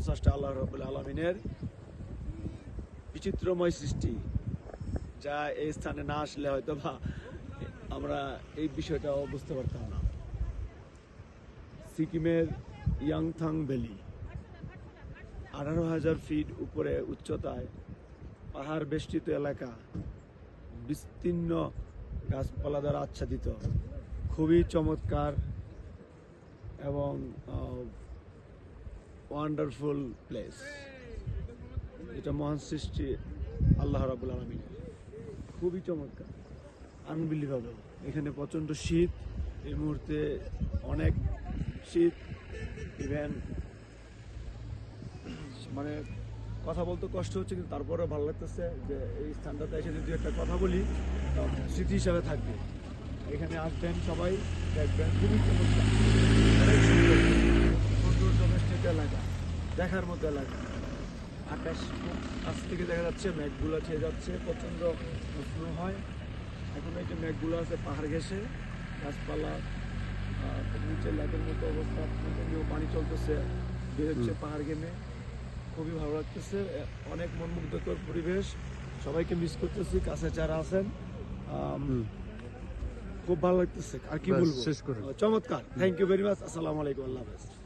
মহান আল্লাহ রবুল আলমিনের বিচিত্রময় সৃষ্টি, যা এই স্থানে না আসলে হয়তো বা আমরা এই বিষয়টাও বুঝতে পারতাম না। সিকিমের ইয়াংথাং ভ্যালি, আঠারো হাজার ফিট উপরে উচ্চতায় পাহাড় বেষ্টিত এলাকা, বিস্তীর্ণ গাছপালা দ্বারা আচ্ছাদিত, খুবই চমৎকার এবং ওয়ান্ডারফুল প্লেস এটা মহান সৃষ্টি আল্লাহ রাবুল আলমিন। খুবই চমৎকার আনবিলিভেবল এখানে প্রচণ্ড শীত, এই মুহূর্তে অনেক শীত ইভেন মানে কথা বলতে কষ্ট হচ্ছে, কিন্তু তারপরেও ভালো লাগতেছে যে এই স্থানটাতে এসে যদি একটা কথা বলি স্মৃতি হিসাবে থাকবে। এখানে আসবেন সবাই, দেখবেন, খুবই চমৎকার অনেক সুন্দর সুন্দর ডোমেস্টিক এলাকা দেখার মতো এলাকা। আকাশ খুব কাছ থেকে দেখা যাচ্ছে মেঘগুলো ছেয়ে যাচ্ছে প্রচণ্ড স্নো হয়। এখন এই যে মেঘগুলো আছে পাহাড় ঘেসে গাছপালা নিচে লেকের মতো অবস্থা নিচেও পানি চলতেছে বেরোচ্ছে পাহাড় গেমে খুবই ভালো লাগতেছে অনেক মনমুগ্ধকর পরিবেশ। সবাইকে মিস করতেছি কাছে যারা আছেন খুব ভালো লাগতেছে। আর কি বলব? শেষ করে। চমৎকার। থ্যাংক ইউ ভেরি মাচ আসসালামু আলাইকুম আল্লাহ হাফেজ।